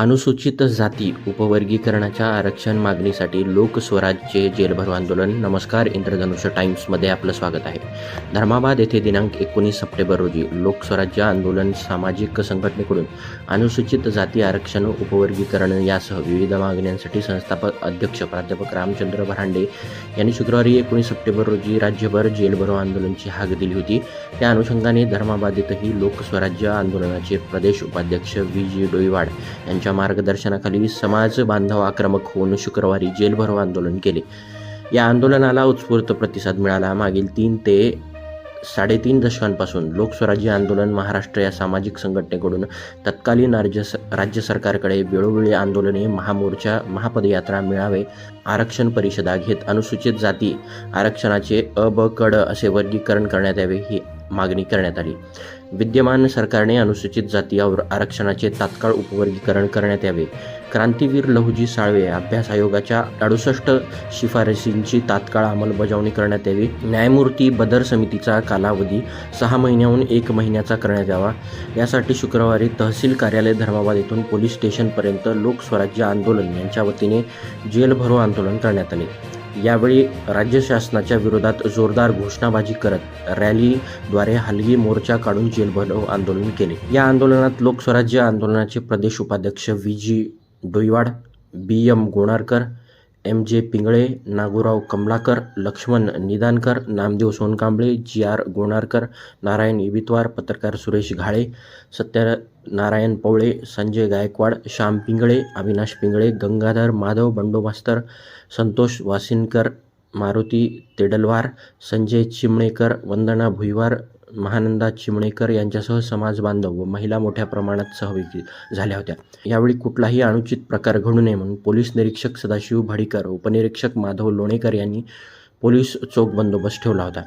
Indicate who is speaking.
Speaker 1: अनुसूचित जाती उपवर्गीकरणाच्या आरक्षण मागणीसाठी लोकस्वराज्य जेलभरो आंदोलन. नमस्कार इंद्रधनुष्य टाइम्समध्ये आपलं स्वागत आहे. धर्माबाद येथे दिनांक एकोणीस सप्टेंबर रोजी लोकस्वराज्य आंदोलन सामाजिक संघटनेकडून अनुसूचित जाती आरक्षण उपवर्गीकरण यासह विविध मागण्यांसाठी संस्थापक अध्यक्ष प्राध्यापक रामचंद्र भरांडे यांनी शुक्रवारी एकोणीस सप्टेंबर रोजी राज्यभर जेलभरो आंदोलनची हाक दिली होती. त्या अनुषंगाने धर्माबादेतही लोकस्वराज्य आंदोलनाचे प्रदेश उपाध्यक्ष व्ही. जी. डोईवाड यांच्या मार्गदर्शनाखाली समाज बांधव आक्रमक होऊन शुक्रवारी जेलभरो आंदोलन केले. या आंदोलनाला उत्स्फूर्त प्रतिसाद मिळाला. मागील तीन ते साडेतीन दशकांपासून लोकस्वराज्य आंदोलन महाराष्ट्र या सामाजिक संघटनेकडून तत्कालीन राज्य स राज्य सरकारकडे वेळोवेळी आंदोलने महामोर्चा महापदयात्रा मेळावे आरक्षण परिषदा घेत अनुसूचित जाती आरक्षणाचे अ ब कड असे वर्गीकरण करण्यात यावे ही मागणी करण्यात आली. विद्यमान सरकारने अनुसूचित जाती आरक्षणाचे तात्काळ उपवर्गीकरण करण्यात यावे. क्रांतीवीर लहुजी साळवे अभ्यास आयोगाच्या अडुसष्ट शिफारसींची तात्काळ अंमलबजावणी करण्यात यावी. न्यायमूर्ती बदर समितीचा कालावधी सहा महिन्याहून एक महिन्याचा करण्यात यावा. यासाठी शुक्रवारी तहसील कार्यालय धर्माबाद येथून पोलीस स्टेशनपर्यंत लोकस्वराज्य आंदोलन यांच्या वतीने जेलभरो आंदोलन करण्यात आले. यावेळी राज्य शासनाच्या विरोधात जोरदार घोषणाबाजी करत रॅलीद्वारे हलगी मोर्चा काढून जेलभरो आंदोलन केले. या आंदोलनात लोकस्वराज्य आंदोलनाचे प्रदेश उपाध्यक्ष V. G. Doiwad B. M. Gonarkar M. J. Pingle Nagorao Kamlakar Laxman Nidankar Namdev Sonkamble G. R. Gonarkar Narayan Ibitwar पत्रकार सुरेश घाळे नारायण पवळे संजय गायकवाड श्याम पिंगळे अविनाश पिंगळे गंगाधर माधव बंडो मास्तर संतोष वासिनकर मारुती तेडलवार संजय चिमणेकर वंदना भुईवार महानंदा चिमणेकर यांच्यासह समाज बांधव व महिला मोठ्या प्रमाणात सहभागी झाल्या होत्या. यावेळी कुठलाही अनुचित प्रकार घडू नये म्हणून पोलीस निरीक्षक सदाशिव भडीकर उपनिरीक्षक माधव लोणेकर यांनी पोलीस चोख बंदोबस्त ठेवला होता.